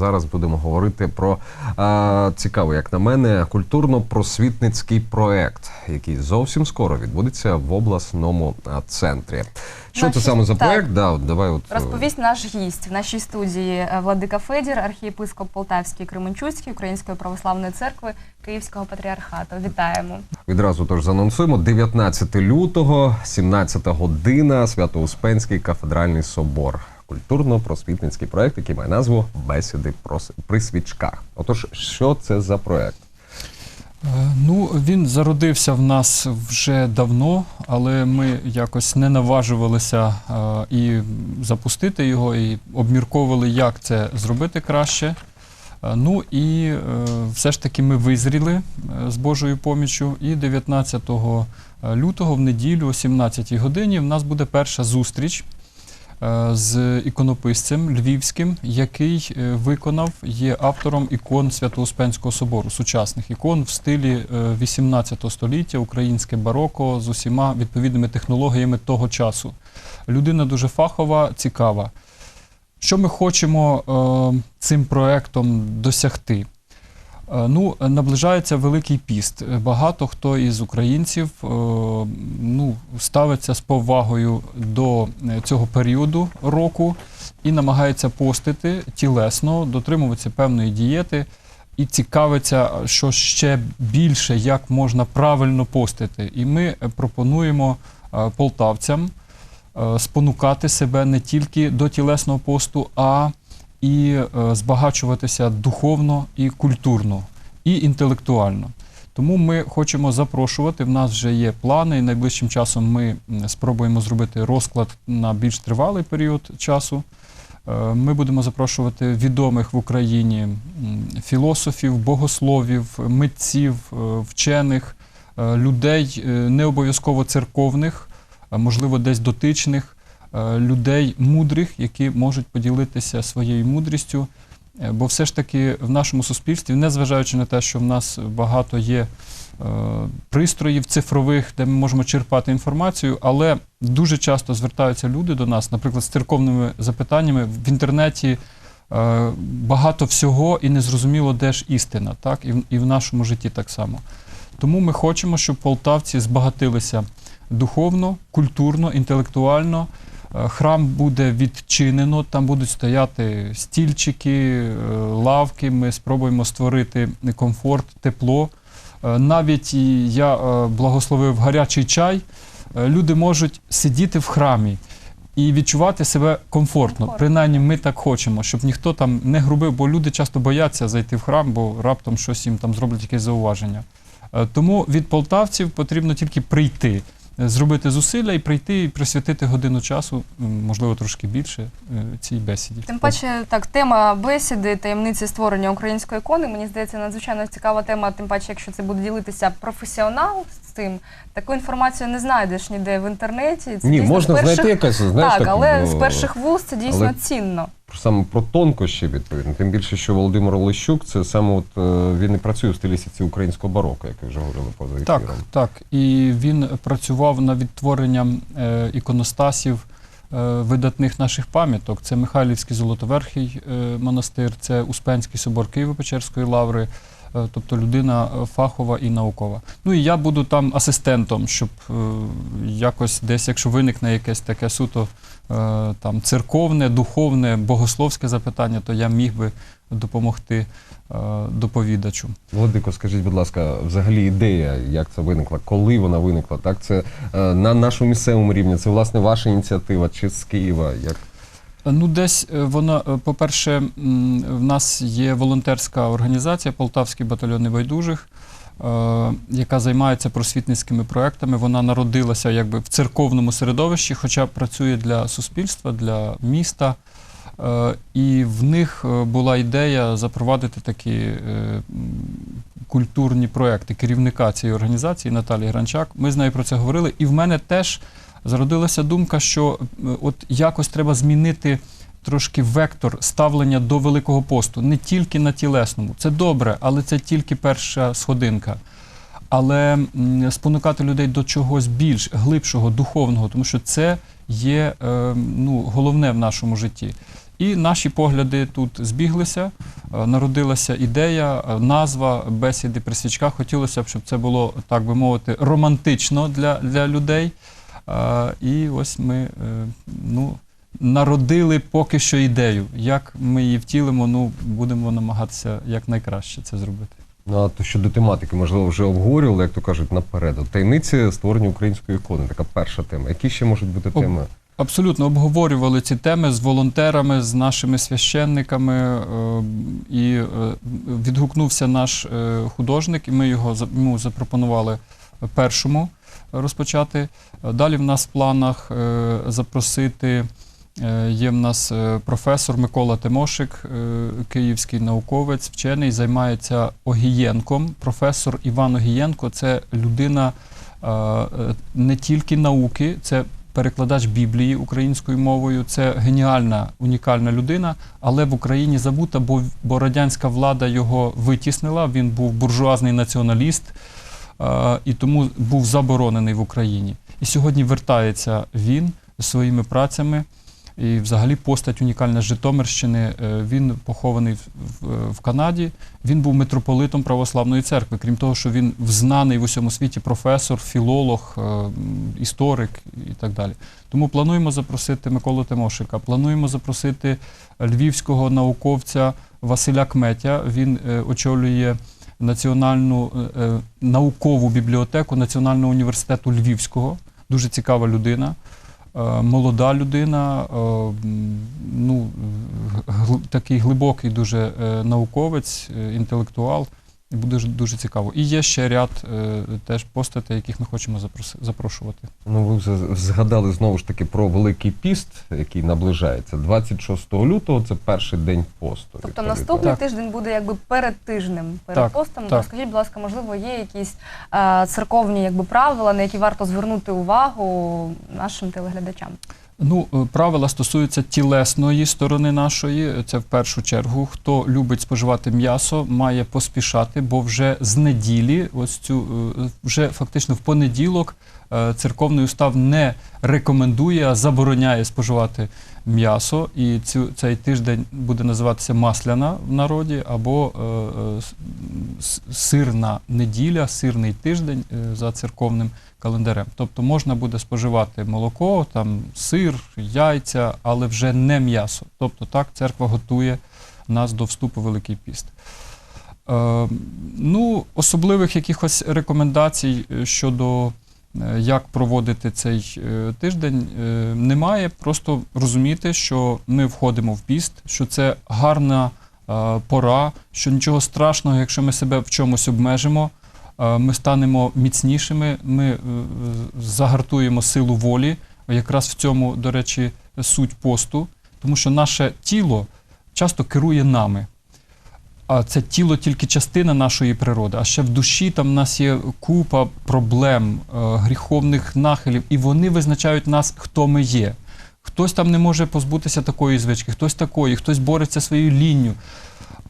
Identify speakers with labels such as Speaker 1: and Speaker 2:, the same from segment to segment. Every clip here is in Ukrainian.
Speaker 1: зараз будемо говорити про а, цікавий, як на мене, культурно-просвітницький проект, який зовсім скоро відбудеться в обласному центрі. Що
Speaker 2: Наші-
Speaker 1: це саме за
Speaker 2: так.
Speaker 1: проект? Да, от давай от е,
Speaker 2: Розповість наш гість в нашій студії е, Владика Федір, архієпископ Полтавський Кременчуцький Української православної церкви Київського патріархату. Вітаємо.
Speaker 1: Відразу тож занонсуємо 19 лютого, 17 година, Свято-Успенський кафедральний собор. Культурно-просвітницький проект, який має назву Бесіди при свічках. Отож, що це за проект?
Speaker 3: Е, Ну, він зародився в нас вже давно, але ми якось не наважувалися е, і запустити його, і обмірковували, як це зробити краще. Е, Ну і все ж таки ми визріли з Божою поміччю. І 19 лютого в неділю о 17 годині в нас буде перша зустріч з іконописцем львівським, який е, виконав, є автором ікон Свято-Успенського собору, сучасних ікон в стилі е, 18 століття, українське бароко з усіма відповідними технологіями того часу. Людина дуже фахова, цікава. Що ми хочемо е, цим проектом досягти? Е, Ну, наближається Великий піст. Е, Багато хто із українців е, ну, ставиться з повагою до цього періоду року і намагається постити тілесно, дотримуватися певної дієти і цікавиться, що ще більше, як можна правильно постити. І ми пропонуємо полтавцям спонукати себе не тільки до тілесного посту, а і е, збагачуватися духовно і культурно, і інтелектуально. Тому ми хочемо запрошувати. В нас вже є плани, і найближчим часом ми спробуємо зробити розклад на більш тривалий період часу. Е, Ми будемо запрошувати відомих в Україні філософів, богословів, митців, е, вчених, людей, не обов'язково церковних, можливо, десь дотичних, людей мудрих, які можуть поділитися своєю мудрістю. Е, Бо все ж таки в нашому суспільстві, незважаючи на те, що в нас багато є е, пристроїв цифрових, де ми можемо черпати інформацію, але дуже часто звертаються люди до нас, наприклад, з церковними запитаннями в інтернеті. е, Багато всього і незрозуміло, де ж істина, так і в, і в нашому житті так само. Тому ми хочемо, щоб полтавці збагатилися духовно, культурно, інтелектуально. Е, Храм буде відчинено, там будуть стояти стільчики, е, лавки. Ми спробуємо створити комфорт, тепло. Е, Навіть я благословив гарячий чай. Люди можуть сидіти в храмі і відчувати себе комфортно.
Speaker 2: Комфортно.
Speaker 3: Принаймні, ми так хочемо, щоб ніхто там не грубив, бо люди часто бояться зайти в храм, бо раптом щось їм там зроблять якесь зауваження. Тому від полтавців потрібно тільки прийти, зробити зусилля і прийти і присвятити годину часу, можливо, трошки більше е, цій бесіді.
Speaker 2: Тим паче, так, тема бесіди, таємниці створення української ікони. Мені здається, надзвичайно цікава тема. Тим паче, якщо це буде ділитися професіонал з цим, таку інформацію не знайдеш ніде в інтернеті. Це
Speaker 1: Ні,
Speaker 2: дійсно
Speaker 1: можна
Speaker 2: перших...
Speaker 1: знайти якась, знаєш,
Speaker 2: так,
Speaker 1: так,
Speaker 2: але
Speaker 1: ну,
Speaker 2: з перших вуст це дійсно
Speaker 1: але-
Speaker 2: цінно.
Speaker 1: Саме про тонкощі відповідно. Тим більше, що Володимир Олещук, це саме от е, він і працює в стилістиці українського бароко, як ви вже говорили поза ефіром.
Speaker 3: Так, так. І він працював над відтворенням е, іконостасів е, видатних наших пам'яток. Це Михайлівський Золотоверхий монастир, це Успенський собор Києво-Печерської лаври. Тобто людина фахова і наукова. Ну і я буду там асистентом, щоб якось десь, якщо виникне якесь таке суто там церковне, духовне, богословське запитання, то я міг би допомогти е, доповідачу.
Speaker 1: Володико, скажіть, будь ласка, взагалі ідея, як це виникла, коли вона виникла? Так, це е, на нашому місцевому рівні, це власне ваша ініціатива чи з Києва? Як
Speaker 3: Ну, десь е, воно, е, по-перше, в нас є волонтерська організація Полтавський батальйон небайдужих, е, яка займається просвітницькими проектами. Вона народилася якби в церковному середовищі, хоча працює для суспільства, для міста. І в них була ідея запровадити такі культурні проекти керівника цієї організації Наталії Гранчак. Ми з нею про це говорили, і в мене теж зародилася думка, що е, от якось треба змінити трошки вектор ставлення до Великого посту, не тільки на тілесному. Це добре, але це тільки перша сходинка. Але спонукати людей до чогось більш глибшого, духовного, тому що це є е, ну, головне в нашому житті. І наші погляди тут збіглися, е, народилася ідея, назва бесіди при свічках. Хотілося б, щоб це було, так би мовити, романтично для, для людей. І ось ми е, ну, народили поки що ідею. Як ми її втілимо, ну, будемо намагатися якнайкраще це зробити.
Speaker 1: Ну, а то щодо тематики, можливо, вже обговорювали, як то кажуть, наперед. Таємниці створення української ікони, така перша тема. Які ще можуть бути теми?
Speaker 3: Абсолютно обговорювали ці теми з волонтерами, з нашими священниками, е, і е, відгукнувся наш художник, і ми його йому запропонували першому розпочати. Далі в нас в планах е, запросити. е, Є в нас е, професор Микола Тимошик, київський науковець, вчений, займається Огієнком. Професор Іван Огієнко це людина не тільки науки, це перекладач Біблії українською мовою. Це геніальна, унікальна людина, але в Україні забута, бо, радянська влада його витіснила. Він був буржуазний націоналіст і тому був заборонений в Україні. І сьогодні вертається він своїми працями. І взагалі постать унікальна Житомирщини. Е, Він похований в, Канаді. Він був митрополитом православної церкви. Крім того, що він знаний в усьому світі професор, філолог, е, історик і так далі. Тому плануємо запросити Миколу Тимошика, плануємо запросити львівського науковця Василя Кметя. Він е, очолює національну е, е, наукову бібліотеку Національного університету Львівського. Дуже цікава людина. Е, Молода людина, е, ну, гл- такий глибокий дуже е, науковець, е, інтелектуал. І буде дуже, дуже цікаво. І є ще ряд е, теж постатей, яких ми хочемо запроси- запрошувати.
Speaker 1: Ну, ви вже згадали знову ж таки про Великий піст, який наближається. 26 лютого це перший день посту.
Speaker 2: Тобто
Speaker 1: відповідно.
Speaker 2: наступний
Speaker 3: Так.
Speaker 2: тиждень буде якби перед тижнем, перед
Speaker 3: Так,
Speaker 2: постом.
Speaker 3: так.
Speaker 2: Скажіть, будь ласка, можливо, є якісь е, церковні якби правила, на які варто звернути увагу нашим телеглядачам?
Speaker 3: Ну, е, правила стосуються тілесної сторони нашої. Це в першу чергу. Хто любить споживати м'ясо, має поспішати, бо вже з неділі, ось цю е, вже фактично в понеділок, е, церковний устав не рекомендує, а забороняє споживати м'ясо. І цю цей тиждень буде називатися масляна в народі або сирна неділя, сирний тиждень е, за церковним календарем. Тобто можна буде споживати молоко, там сир, яйця, але вже не м'ясо. Тобто так церква готує нас до вступу в Великий піст. Е, ну, особливих якихось рекомендацій е, щодо е, як проводити цей тиждень, немає. Просто розуміти, що ми входимо в піст, що це гарна пора, що нічого страшного, якщо ми себе в чомусь обмежимо. Е, Ми станемо міцнішими, ми е, загартуємо силу волі. Якраз в цьому, до речі, суть посту, тому що наше тіло часто керує нами. А це тіло тільки частина нашої природи, а ще в душі там в нас є купа проблем, е, гріховних нахилів, і вони визначають нас, хто ми є. Хтось там не може позбутися такої звички, хтось такої, хтось бореться своєю лінню.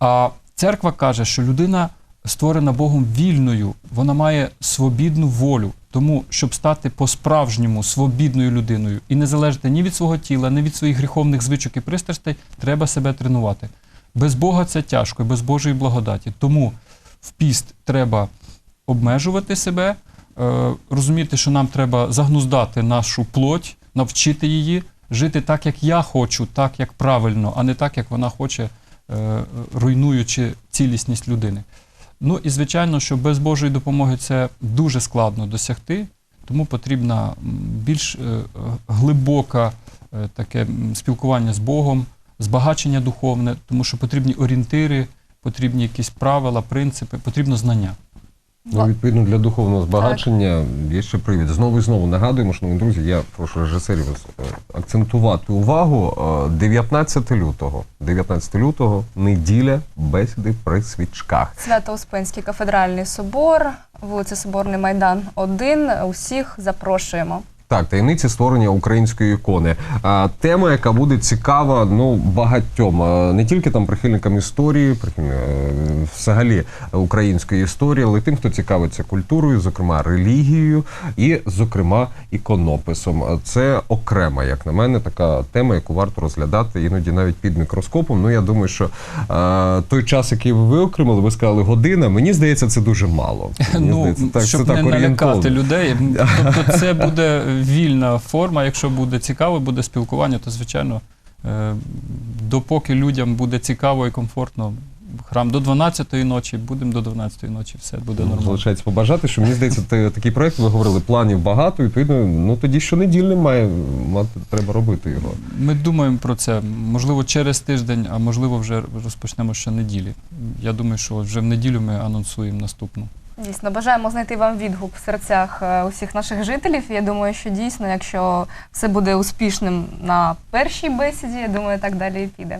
Speaker 3: А церква каже, що людина створена Богом вільною, вона має свобідну волю. Тому, щоб стати по-справжньому свобідною людиною і не залежати ні від свого тіла, ні від своїх гріховних звичок і пристрастей, треба себе тренувати. Без Бога це тяжко, і без Божої благодаті. Тому в піст треба обмежувати себе, е, розуміти, що нам треба загнуздати нашу плоть, навчити її жити так, як я хочу, так як правильно, а не так, як вона хоче, е, руйнуючи цілісність людини. Ну і звичайно, що без Божої допомоги це дуже складно досягти, тому потрібна більш е, глибоке е, таке спілкування з Богом, збагачення духовне, тому що потрібні орієнтири, потрібні якісь правила, принципи, потрібно знання.
Speaker 1: Ну, відповідно, для духовного збагачення є ще привід. Знову і знову нагадуємо, шановні друзі, я прошу режисерів е, акцентувати увагу. Е, 19 лютого, 19 лютого, неділя, бесіди при свічках.
Speaker 2: Свято-Успенський кафедральний собор, вулиця Соборний Майдан 1. Усіх запрошуємо.
Speaker 1: Так, таємниці створення української ікони. А, тема, яка буде цікава ну багатьом, а, не тільки там прихильникам історії, прихильникам, е, взагалі української історії, але й тим, хто цікавиться культурою, зокрема релігією і, зокрема, іконописом. А Це окрема, як на мене, така тема, яку варто розглядати іноді навіть під мікроскопом. Ну я думаю, що е, той час, який ви виокремили, ви сказали година. Мені здається, це дуже мало. Мені
Speaker 3: Ну,
Speaker 1: здається, так,
Speaker 3: щоб
Speaker 1: це
Speaker 3: не
Speaker 1: так орієнтовно.
Speaker 3: налякати людей. Тобто це буде вільна форма. Якщо буде цікаво, буде спілкування, то звичайно, е, допоки людям буде цікаво і комфортно, храм до 12-ї ночі, будемо до 12-ї ночі, все буде
Speaker 1: Ну,
Speaker 3: нормально.
Speaker 1: Залишається побажати, що мені здається, такий проект, ви говорили, планів багато, і відповідно, ну тоді щонедільним має мати, треба робити його.
Speaker 3: Ми думаємо про це. Можливо, через тиждень, а можливо, вже розпочнемо щонеділі. Я думаю, що вже в неділю ми анонсуємо наступну.
Speaker 2: Дійсно, бажаємо знайти вам відгук в серцях е, усіх наших жителів. Я думаю, що дійсно, якщо все буде успішним на першій бесіді, я думаю, так далі і піде.